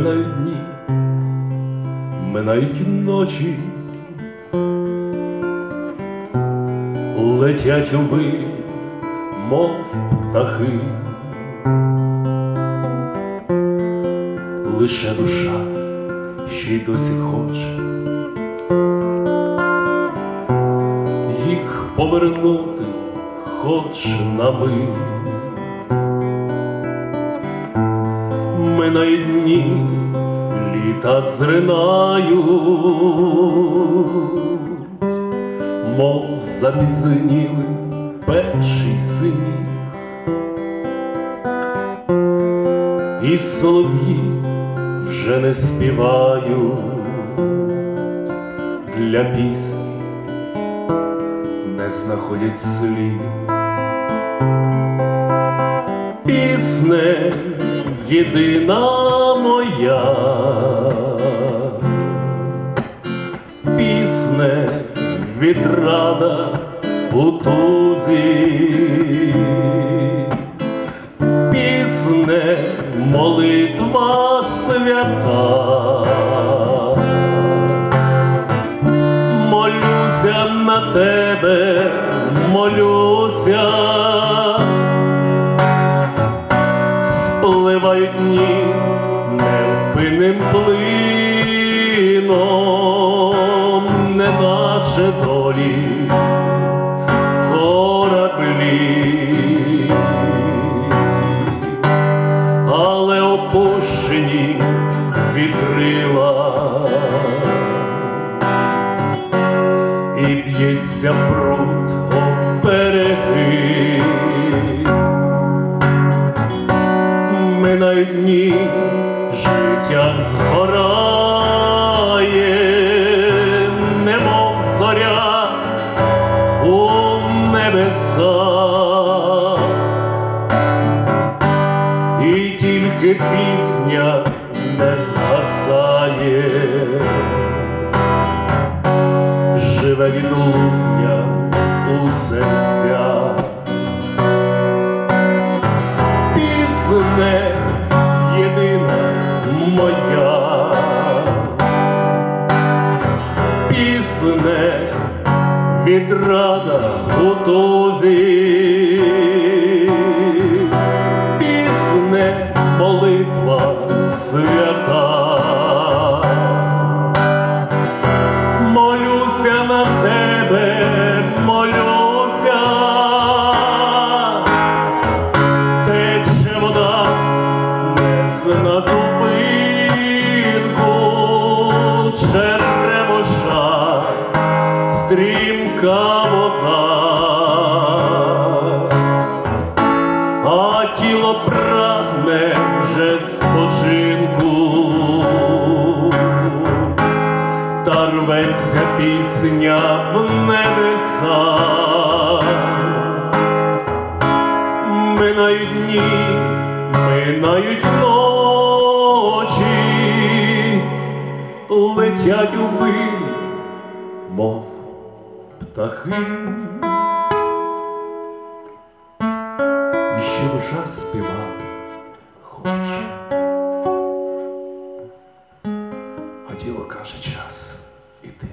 минають дні, минають ночі, летять у вирі, мов птахи, лише душа ще й досі хоче. Їх повернути хоч на мить. Минають дні, літа зринають, мов запізнілий перший синіг, і солов'ї вже не співають. Для пісні, не знаходять слів. Пісне єдина моя, пісне відрада у тузі, пісне молитва свята. Молюся на тебе, молюся. Спливають дні невпинним плином, неначе долі кораблі, але опущені вітрила. І б'ється пруд об береги. Дні, життя згорає, немов зоря у небесах, і тільки пісня не згасає, живе відлуння у серцях. Відрада у дні, минають ночі, летять у вир, мов птахи. Ще душа співати хоче. А тіло каже час іти.